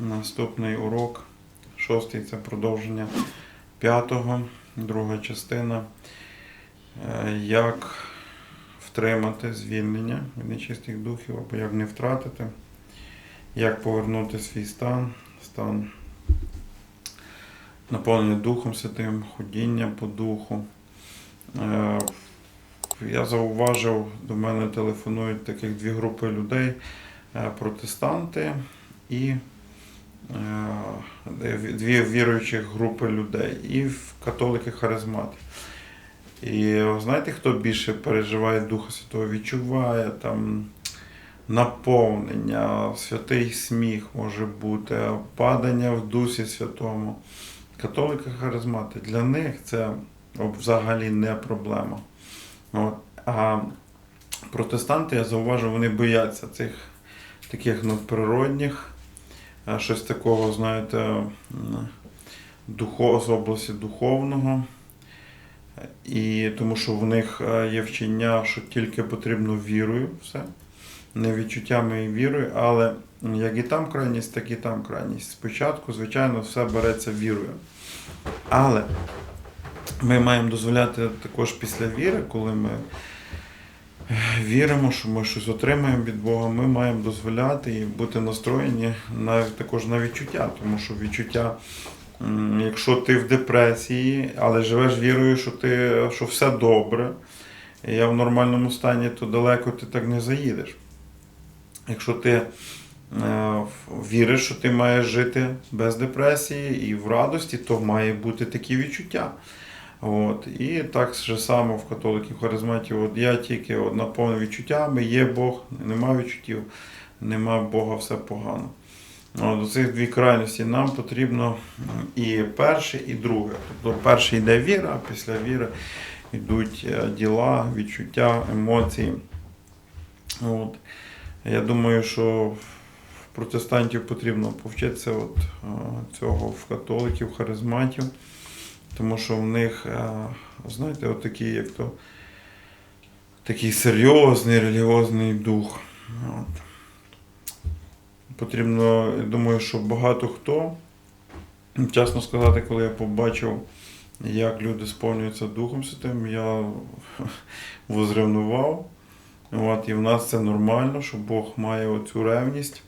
Наступний урок, шостий це продовження п'ятого, друга частина. Е, Як втримати звільнення від нечистих духів або як не втратити, як повернути свій стан, стан наповнення Духом Святим, ходіння по духу. Е, Я зауважив, до мене телефонують таких дві групи людей: е, протестанти і дві віруючих групи людей, і в католики харизмати. І знаєте, хто більше переживає Духа Святого, відчуває там наповнення, святий сміх може бути, падання в Дусі Святому. Католики харизмати, для них це взагалі не проблема. От. А протестанти, я зауважу, вони бояться цих таких надприродних, щось такого, знаєте, м, духо, з області духовного. І тому що в них е, є вчення, що тільки потрібно вірою все, не відчуттями і вірою, але як і там крайність, так і там крайність. Спочатку, звичайно, все береться вірою. Але ми маємо дозволяти також після віри, коли ми віримо, що ми щось отримаємо від Бога, ми маємо дозволяти і бути настроєні навіть також на відчуття, тому що відчуття. Якщо ти в депресії, але живеш вірою, що ти що все добре, я в нормальному стані, то далеко ти так не заїдеш. Якщо ти е, віриш, що ти маєш жити без депресії і в радості, то має бути такі відчуття. От. І так же само в католиків харизматів, от я тільки от, наповнений відчуттями, є Бог, нема відчуттів, нема Бога, все погано. До цих дві крайності нам потрібно і перше, і друге. Тобто перше йде віра, а після віри йдуть е, діла, відчуття, емоції. От. Я думаю, що протестантів потрібно повчитися от, е, цього в католиків, харизматів, тому що в них, е, знаєте, от такий, як то, такий серйозний релігіозний дух. От. Потрібно, я думаю, що багато хто, чесно сказати, коли я побачив, як люди сповнюються Духом Святим, я возревнував. От, і в нас це нормально, що Бог має оцю ревність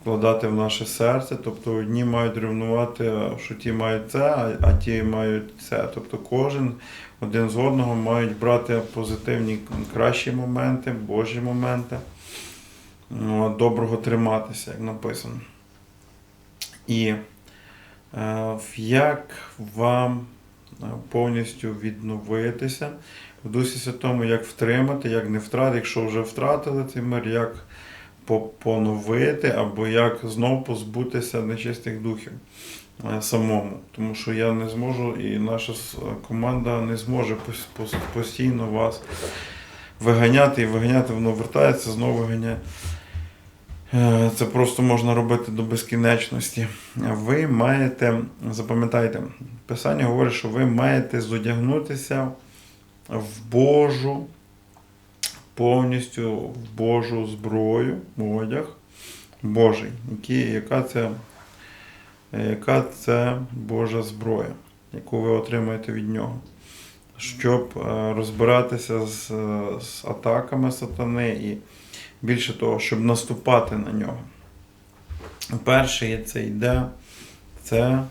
вкладати в наше серце. Тобто одні мають ревнувати, що ті мають це, а, ті мають це. Тобто кожен один з одного мають брати позитивні кращі моменти, Божі моменти. Ну, доброго триматися, як написано. І е, як вам е, повністю відновитися в Дусі Святому, як втримати, як не втратити, якщо вже втратили цей мир, як поновити, або як знов позбутися нечистих духів е, самому. Тому що я не зможу, і наша команда не зможе пос- пос- постійно вас виганяти і виганяти, воно вертається, знову виганяє. Е, Це просто можна робити до безкінечності. Ви маєте, запам'ятайте, Писання говорить, що ви маєте зодягнутися в Божу, повністю в Божу зброю, одяг Божий. Яка, це, яка це Божа зброя, яку ви отримаєте від нього? Щоб е, розбиратися з, з атаками сатани і більше того, щоб наступати на нього. Перше це йде це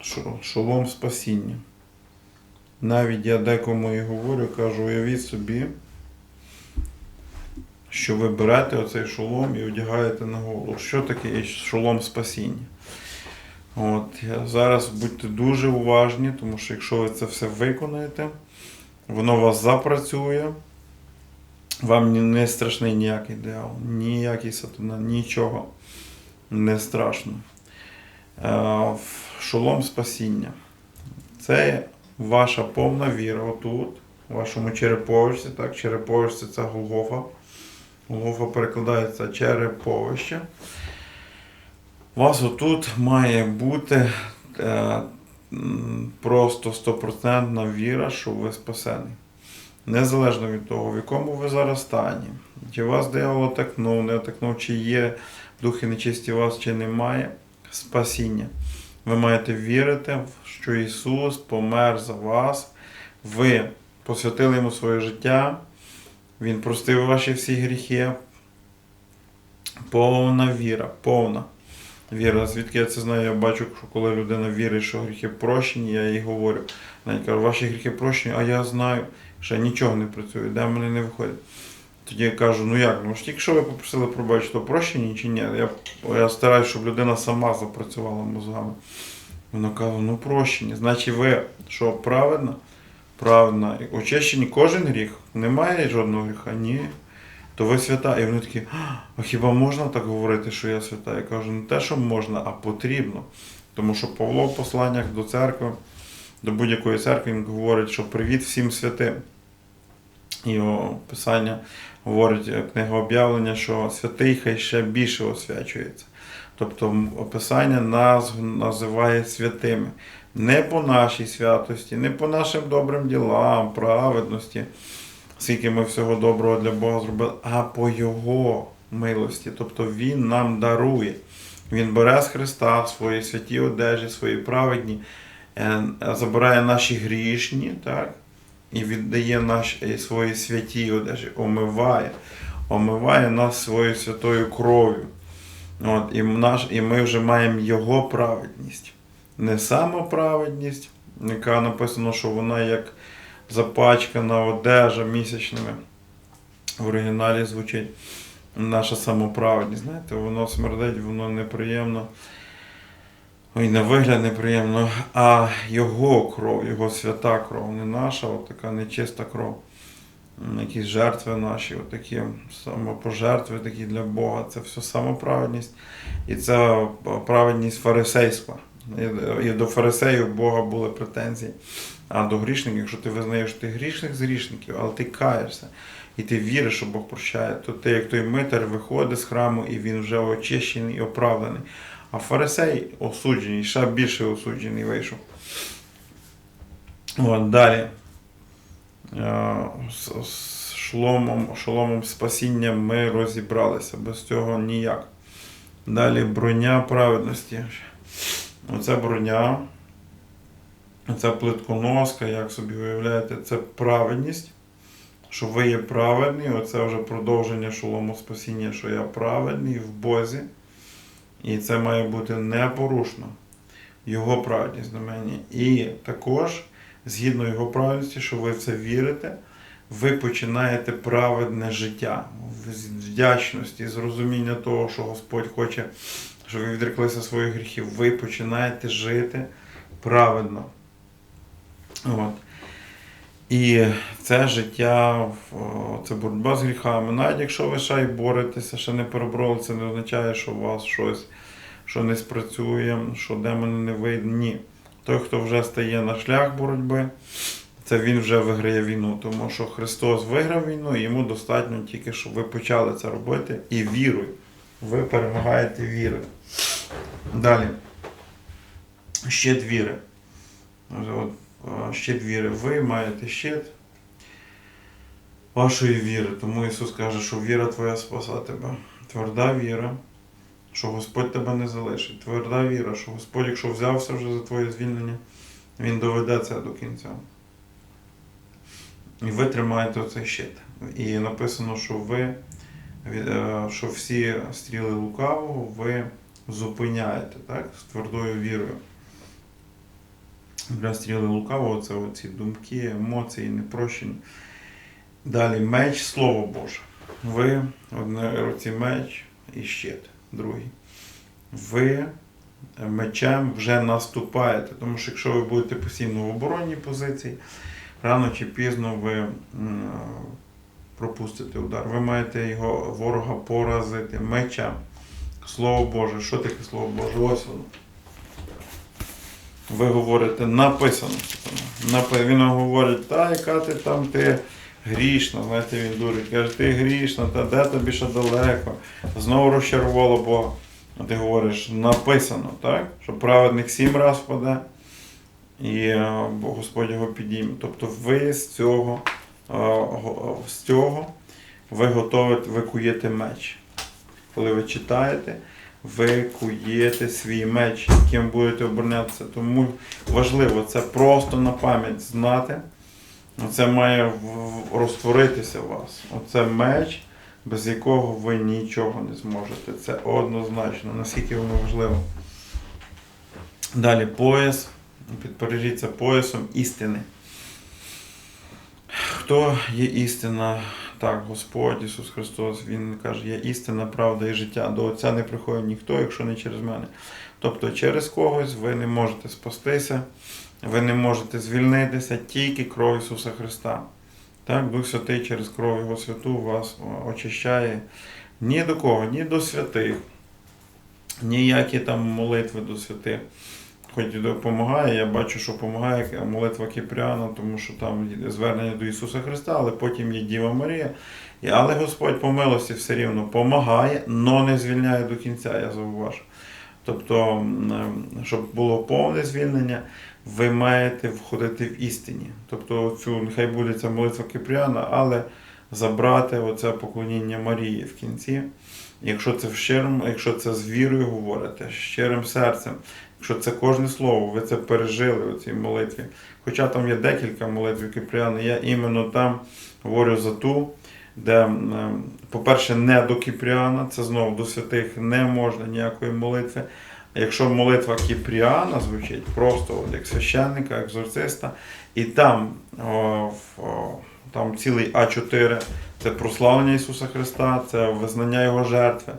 шо- шолом спасіння. Навіть я декому і говорю, кажу, уявіть собі, що ви берете оцей шолом і одягаєте на голову. Що таке шолом спасіння? От, зараз будьте дуже уважні, тому що якщо ви це все виконаєте, воно вас запрацює. Вам не страшний ніякий дьявол, ніякий сатана, нічого не страшно. Е, Шолом спасіння. Це ваша повна віра отут, в вашому череповищі. Так, череповище це Голгофа. Голгофа перекладається череповище. У вас отут має бути е, просто стопроцентна віра, що ви спасений. Незалежно від того, в якому ви зараз стані, чи вас диявол атакнув, не атакнув, чи є духи нечисті вас, чи немає. спасіння. Ви маєте вірити, що Ісус помер за вас. Ви посвятили Йому своє життя. Він простив ваші всі гріхи. Повна віра, повна віра. Звідки я це знаю? Я бачу, що коли людина вірить, що гріхи прощені, я їй говорю. Навіть кажу, ваші гріхи прощені, а я знаю, що я нічого не працює, де мене не виходить. Тоді я кажу, ну як, ну ж тільки що ви попросили пробачити, то прощені чи ні? Я, я стараюся, щоб людина сама запрацювала мозгами. Вона каже, ну прощені. Значить, ви що, праведно? Правильно. Очищені кожен гріх. Немає жодного гріха? Ні. То ви свята. І вони такі, а хіба можна так говорити, що я свята? Я кажу, не те, що можна, а потрібно. Тому що Павло в посланнях до церкви, до будь-якої церкви, він говорить, що привіт всім святим. Його писання говорить е, книга об'явлення, що святий хай ще більше освячується. Тобто описання нас називає святими. Не по нашій святості, не по нашим добрим ділам, праведності, скільки ми всього доброго для Бога зробили, а по Його милості. Тобто Він нам дарує. Він бере з Христа свої святі одежі, свої праведні, е, забирає наші грішні, так? і віддає наші свої святі одежі, омиває, омиває нас своєю святою кров'ю. От, і, наш, і ми вже маємо Його праведність. Не самоправедність, яка написано, що вона як запачкана одежа місячними. В оригіналі звучить наша самоправедність. Знаєте, воно смердить, воно неприємно. Ой, на вигляд неприємно, а його кров, його свята кров, не наша, от така нечиста кров. Якісь жертви наші, от такі самопожертви такі для Бога. Це все самоправедність. І це праведність фарисейська. І- до фарисеїв Бога були претензії. А до грішників, якщо ти визнаєш, ти грішник з грішників, але ти каєшся, і ти віриш, що Бог прощає, то ти, як той митар, виходить з храму, і він вже очищений і оправданий. А фарисей осуджений, ще більше осуджений вийшов. От, далі. Е, з шоломом, шоломом спасіння ми розібралися. Без цього ніяк. Далі броня праведності. Оце броня. Оце плитконоска, як собі уявляєте, це праведність. Що ви є праведні, оце вже продовження шолому спасіння, що я праведний в Бозі. І це має бути непорушно. Його праведність на мені. І також, згідно його праведності, що ви в це вірите, ви починаєте праведне життя з вдячності, з розуміння того, що Господь хоче, щоб ви відреклися своїх гріхів. Ви починаєте жити праведно. От. І це життя, це боротьба з гріхами. Навіть якщо ви ще й боретеся, ще не перебороли, це не означає, що у вас щось що не спрацює, що демони не вийде. Ні. Той, хто вже стає на шлях боротьби, це він вже виграє війну. Тому що Христос виграв війну, і йому достатньо тільки, щоб ви почали це робити і вірою. Ви перемагаєте вірою. Далі. Щит віри. От, щит віри. Ви маєте щит вашої віри. Тому Ісус каже, що віра твоя спаса тебе. Тверда віра, що Господь тебе не залишить. Тверда віра, що Господь, якщо взявся вже за твоє звільнення, Він доведе це до кінця. І ви тримаєте оцей щит. І написано, що ви, що всі стріли лукавого ви зупиняєте так? з твердою вірою. Для стріли лукавого це оці думки, емоції, непрощені. Далі меч Слово Боже. Ви одне руці меч і щит, другий. Ви мечем вже наступаєте. Тому що якщо ви будете постійно в оборонній позиції, рано чи пізно ви м, пропустите удар. Ви маєте його ворога поразити мечем. Слово Боже, що таке Слово Боже? Ось воно. Ви говорите, написано. Напи- Він говорить, та яка ти там ти грішна, знаєте, він дурить. Каже, ти грішна, та де тобі ще далеко. Знову розчарувало. А ти говориш, написано, так? Що праведник сім раз впаде, і е, Господь його підійме. Тобто ви з цього, го- з цього ви готові, ви куєте меч. Коли ви читаєте, ви куєте свій меч, яким будете оборонятися. Тому важливо це просто на пам'ять знати. Це має розтворитися у вас. Оце меч, без якого ви нічого не зможете. Це однозначно, наскільки воно важливо. Далі пояс. Підпережіться поясом істини. Хто є істина? Так, Господь Ісус Христос, Він каже, я істина, правда і життя. До Отця не приходить ніхто, якщо не через мене. Тобто через когось ви не можете спастися, ви не можете звільнитися тільки кров Ісуса Христа. Так, Дух Святий через кров Його святу вас очищає ні до кого, ні до святих, ніякі там молитви до святих. Хоч і допомагає, я бачу, що допомагає молитва Кіпріана, тому що там звернення до Ісуса Христа, але потім є Діва Марія. Але Господь по милості все рівно допомагає, але не звільняє до кінця, я зауважу. Тобто, щоб було повне звільнення, ви маєте входити в істині. Тобто, цю нехай буде ця молитва Кипріана, але забрати оце поклоніння Марії в кінці. Якщо це в щирому, якщо це з вірою говорите, з щирим серцем, якщо це кожне слово, ви це пережили у цій молитві. Хоча там є декілька молитв Кипріана, я іменно там говорю за ту, де, по-перше, не до Кіпріана, це знову до святих не можна ніякої молитви. Якщо молитва Кіпріана звучить просто от, як священника, екзорциста, і там, о, там цілий А4 це прославлення Ісуса Христа, це визнання Його жертви,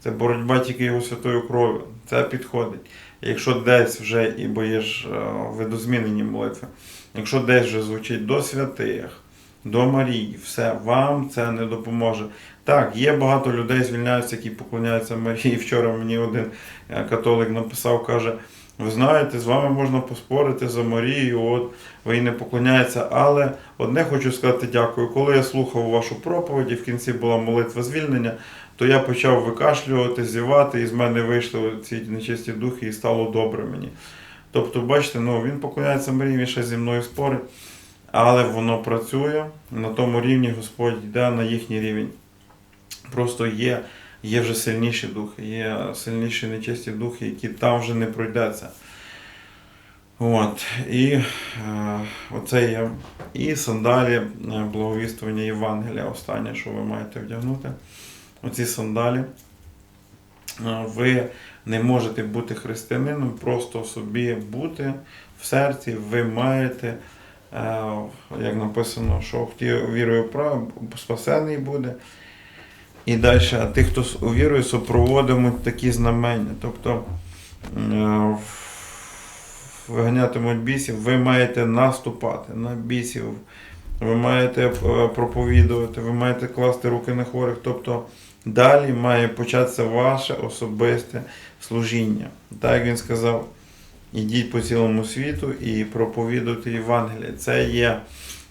це боротьба тільки Його святою кров'ю. Це підходить. Якщо десь вже, і бо є ж е, видозмінені молитви, якщо десь вже звучить до святих, до Марії, все, вам це не допоможе. Так, є багато людей, звільняються, які поклоняються Марії. Вчора мені один е, католик написав, каже: ви знаєте, з вами можна поспорити за Марію, от ви їй не поклоняєтеся. Але одне хочу сказати дякую. Коли я слухав вашу проповідь, і в кінці була молитва звільнення, то я почав викашлювати, зівати, і з мене вийшли ці нечисті духи, і стало добре мені. Тобто, бачите, ну він поклоняється Марії, він ще зі мною спорить, але воно працює на тому рівні, Господь йде на їхній рівень. Просто є, є вже сильніші духи, є сильніші нечисті духи, які там вже не пройдеться. От. І е, оце є. І сандалі е, благовістування Євангелія, останнє, що ви маєте вдягнути. Оці сандалі. Е, Ви не можете бути християнином, просто собі бути в серці, ви маєте, е, як написано, що вірою прав, спасений буде. І далі, а тих, хто увірує, супроводимуть такі знамення. Тобто е, виганятимуть бісів, ви маєте наступати на бісів, ви маєте е, проповідувати, ви маєте класти руки на хворих. Тобто далі має початися ваше особисте служіння. Так як він сказав, ідіть по цілому світу і проповідуйте Євангеліє. Це є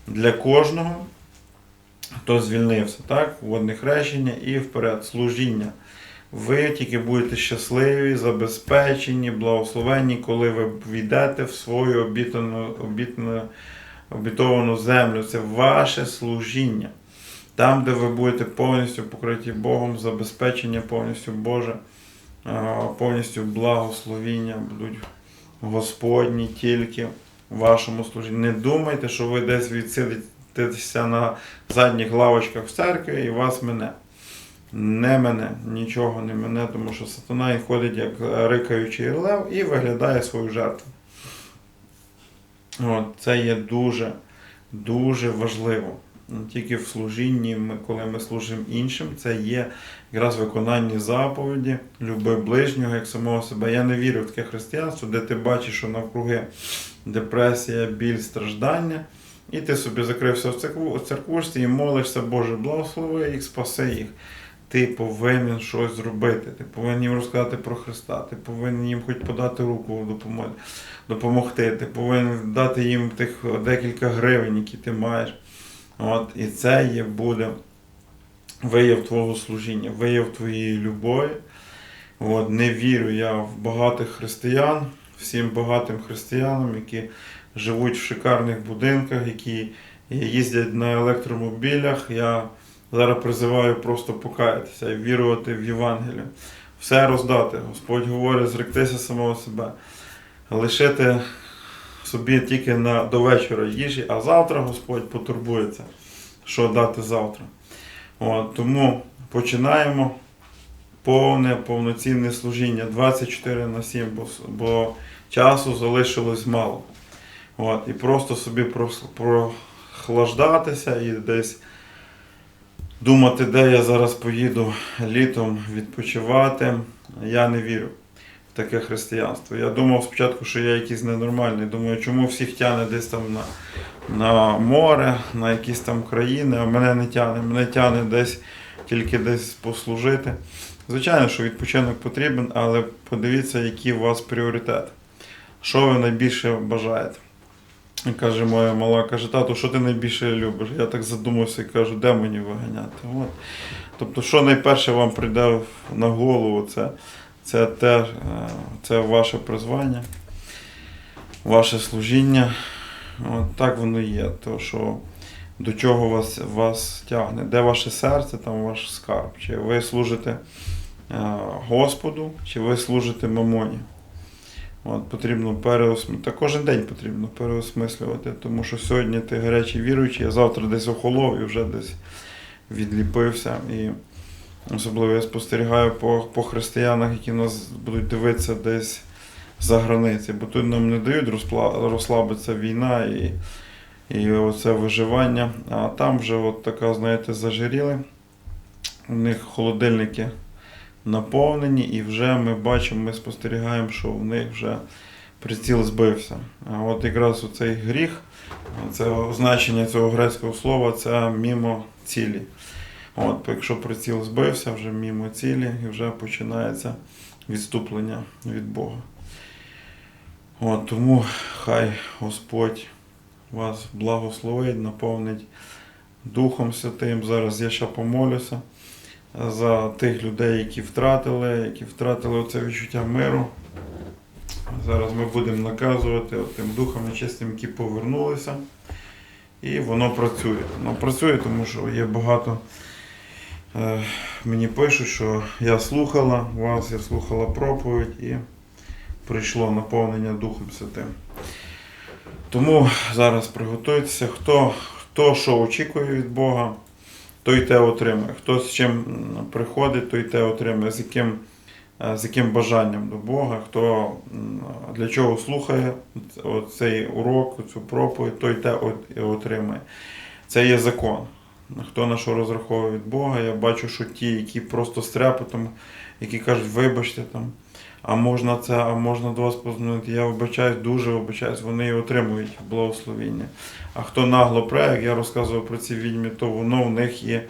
для кожного хто звільнився, так? Водне хрещення і вперед служіння. Ви тільки будете щасливі, забезпечені, благословенні, коли ви війдете в свою обітану, обітану, обітовану землю. Це ваше служіння. Там, де ви будете повністю покриті Богом, забезпечення повністю Боже, повністю благословіння будуть Господні тільки в вашому служінні. Не думайте, що ви десь відсидитеся на задніх лавочках в церкві і вас мене. Не мене, нічого не мене, тому що сатана ходить як рикаючий лев і виглядає свою жертву. От, це є дуже, дуже важливо. Тільки в служінні, ми, коли ми служимо іншим, це є якраз виконання заповіді, люби ближнього як самого себе. Я не вірю в таке християнство, де ти бачиш, що навкруги депресія, біль, страждання, і ти собі закрився в церквушці і молишся, Боже, благослови їх, спаси їх. Ти повинен щось зробити. Ти повинен їм розказати про Христа, ти повинен їм хоч подати руку допомогти. Ти повинен дати їм тих декілька гривень, які ти маєш. От, і це є буде вияв твого служіння, вияв твоєї любові. От, не вірю я в багатих християн, всім багатим християнам, які живуть в шикарних будинках, які їздять на електромобілях. Я зараз призиваю просто покаятися і вірувати в Євангелію. все роздати. Господь говорить, зректися самого себе, лишити собі тільки на, до вечора їжі, а завтра Господь потурбується, що дати завтра. От, тому починаємо повне, повноцінне служіння 24 на 7, бо, бо часу залишилось мало. От, і просто собі прохлаждатися і десь думати, де я зараз поїду літом відпочивати. Я не вірю в таке християнство. Я думав спочатку, що я якийсь ненормальний. Думаю, чому всіх тягне десь там на, на море, на якісь там країни, а мене не тягне. Мене тягне десь тільки десь послужити. Звичайно, що відпочинок потрібен, але подивіться, які у вас пріоритети. Що ви найбільше бажаєте? Каже моя мала, каже, тату, що ти найбільше любиш? Я так задумався і кажу, демонів виганяти. От. Тобто, що найперше вам прийде на голову, це, це, те, е, це ваше призвання, ваше служіння. От так воно є. То, що до чого вас, вас тягне? Де ваше серце, там ваш скарб. Чи ви служите е, Господу, чи ви служите мамоні? От, потрібно переосмислювати. Та кожен день потрібно переосмислювати, тому що сьогодні ти гарячий віруючий, а завтра десь охолов і вже десь відліпився. І особливо я спостерігаю по, по християнах, які нас будуть дивитися десь за границі, бо тут нам не дають розслабитися війна і, і оце виживання. А там вже от така, знаєте, зажиріли. У них холодильники наповнені, і вже ми бачимо, ми спостерігаємо, що в них вже приціл збився. А от якраз оцей гріх, це значення цього грецького слова, це мімо цілі. От, якщо приціл збився, вже мімо цілі, і вже починається відступлення від Бога. От, тому хай Господь вас благословить, наповнить Духом Святим. Зараз я ще помолюся за тих людей, які втратили, які втратили це відчуття миру. Зараз ми будемо наказувати тим духам нечистим, які повернулися. І воно працює. Воно працює, тому що є багато. Е, мені пишуть, що я слухала вас, я слухала проповідь і прийшло наповнення Духом Святим. Тому зараз приготуйтеся, хто, хто що очікує від Бога, той те отримує. Хто з чим приходить, той те отримує, з яким, е, з яким бажанням до Бога, хто для чого слухає цей урок, цю проповідь, той те от- отримує. Це є закон. Хто на що розраховує від Бога, я бачу, що ті, які просто трепетом, які кажуть, вибачте там, а можна це, а можна до вас позвонити. Я вибачаюсь, дуже вибачаюсь, вони і отримують благословіння. А хто нагло пре, як я розказував про ці відьмі, то воно в них є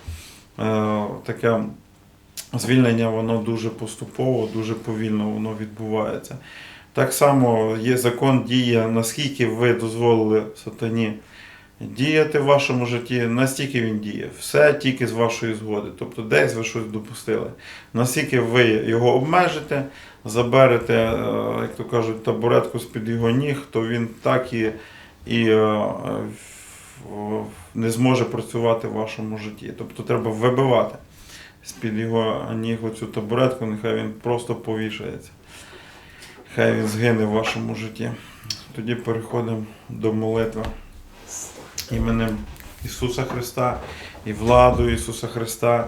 е, таке звільнення, воно дуже поступово, дуже повільно воно відбувається. Так само є закон діє, наскільки ви дозволили сатані діяти в вашому житті, настільки він діє. Все тільки з вашої згоди. Тобто десь ви щось допустили. Наскільки ви його обмежите, заберете, е, як то кажуть, табуретку з-під його ніг, то він так і, і е, не зможе працювати в вашому житті. Тобто треба вибивати з-під його ніг оцю табуретку, нехай він просто повішається. Хай він згине в вашому житті. Тоді переходимо до молитви іменем Ісуса Христа і владу Ісуса Христа.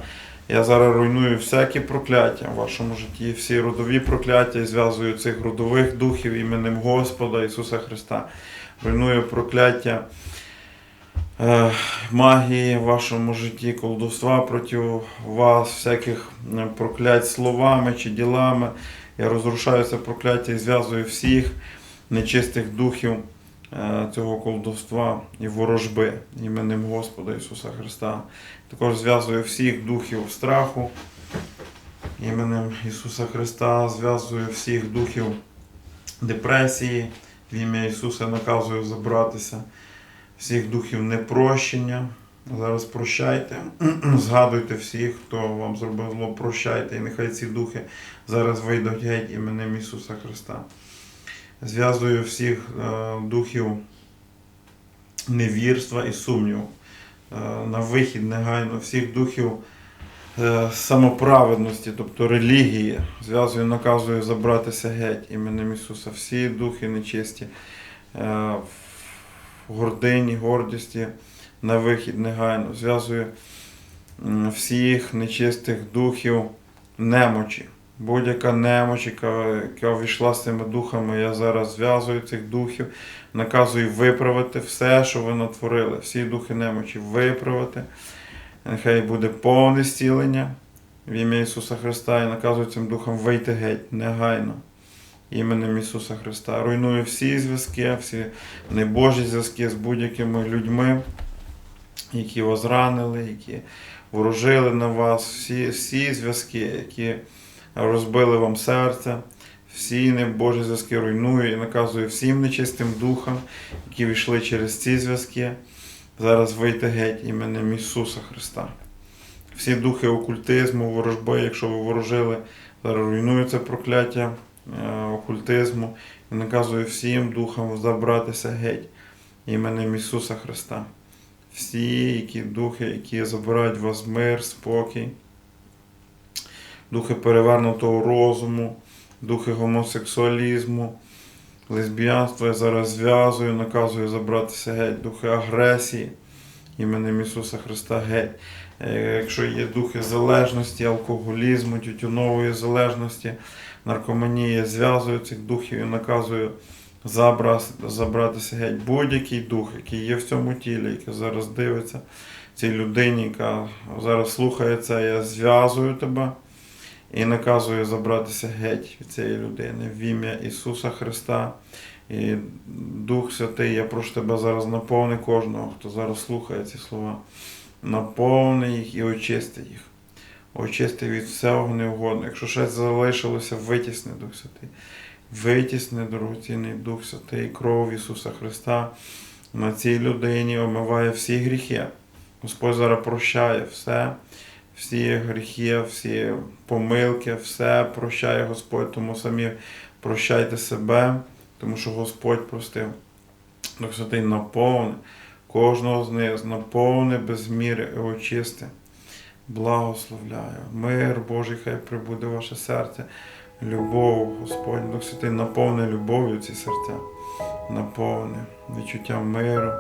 Я зараз руйную всякі прокляття в вашому житті, всі родові прокляття і зв'язую цих родових духів іменем Господа Ісуса Христа. Руйную прокляття е, магії в вашому житті, колдовства проти вас, всяких е, проклять словами чи ділами. Я розрушаю це прокляття і зв'язую всіх нечистих духів цього колдовства і ворожби іменем Господа Ісуса Христа. Також зв'язую всіх духів страху іменем Ісуса Христа, зв'язую всіх духів депресії. В ім'я Ісуса наказую забратися, всіх духів непрощення. Зараз прощайте, згадуйте всіх, хто вам зробив зло, прощайте, і нехай ці духи зараз вийдуть геть іменем Ісуса Христа. Зв'язую всіх е, духів невірства і сумніву. Е, на вихід негайно всіх духів е, самоправедності, тобто релігії. Зв'язую, наказую забратися геть іменем Ісуса. Всі духи нечисті, в гордині, гордісті на вихід негайно. Зв'язую всіх нечистих духів немочі. Будь-яка немоч, яка, війшла з цими духами, я зараз зв'язую цих духів, наказую виправити все, що ви натворили. Всі духи немочі виправити. Нехай буде повне зцілення в ім'я Ісуса Христа і наказую цим духам вийти геть негайно. Іменем Ісуса Христа. Руйную всі зв'язки, всі небожі зв'язки з будь-якими людьми, які вас ранили, які ворожили на вас, всі, всі зв'язки, які розбили вам серце, всі небожі зв'язки руйную і наказую всім нечистим духам, які війшли через ці зв'язки, зараз вийти геть іменем Ісуса Христа. Всі духи окультизму, ворожби, якщо ви ворожили, зараз руйную це прокляття е, окультизму і наказую всім духам забратися геть іменем Ісуса Христа. Всі які духи, які забирають вас мир, спокій, духи перевернутого розуму, духи гомосексуалізму, лесбіянства я зараз зв'язую, наказую забратися геть, духи агресії іменем Ісуса Христа геть. Е, Якщо є духи залежності, алкоголізму, тютюнової залежності, наркоманії, я зв'язую цих духів і наказую забратися геть. Будь-який дух, який є в цьому тілі, який зараз дивиться, цій людині, яка зараз слухає це, я зв'язую тебе і наказую забратися геть від цієї людини в ім'я Ісуса Христа. І Дух Святий, я прошу тебе зараз наповни кожного, хто зараз слухає ці слова. Наповни їх і очисти їх. Очисти від всього неугодного. Якщо щось залишилося, витісни Дух Святий. Витісни, дорогоцінний Дух Святий, кров Ісуса Христа на цій людині омиває всі гріхи. Господь зараз прощає все, всі гріхи, всі помилки, все прощає Господь, тому самі прощайте себе, тому що Господь простив. Дух Святий наповни кожного з них, наповни без міри і очисти. Благословляю. Мир Божий, хай прибуде в ваше серце. Любов, Господь, Дух Святий, наповни любов'ю ці серця, наповни відчуттям миру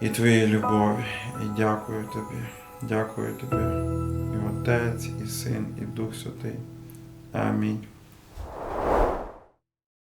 і твоєї любові. І дякую тобі, дякую тобі, і Отець, і Син, і Дух Святий. Амінь.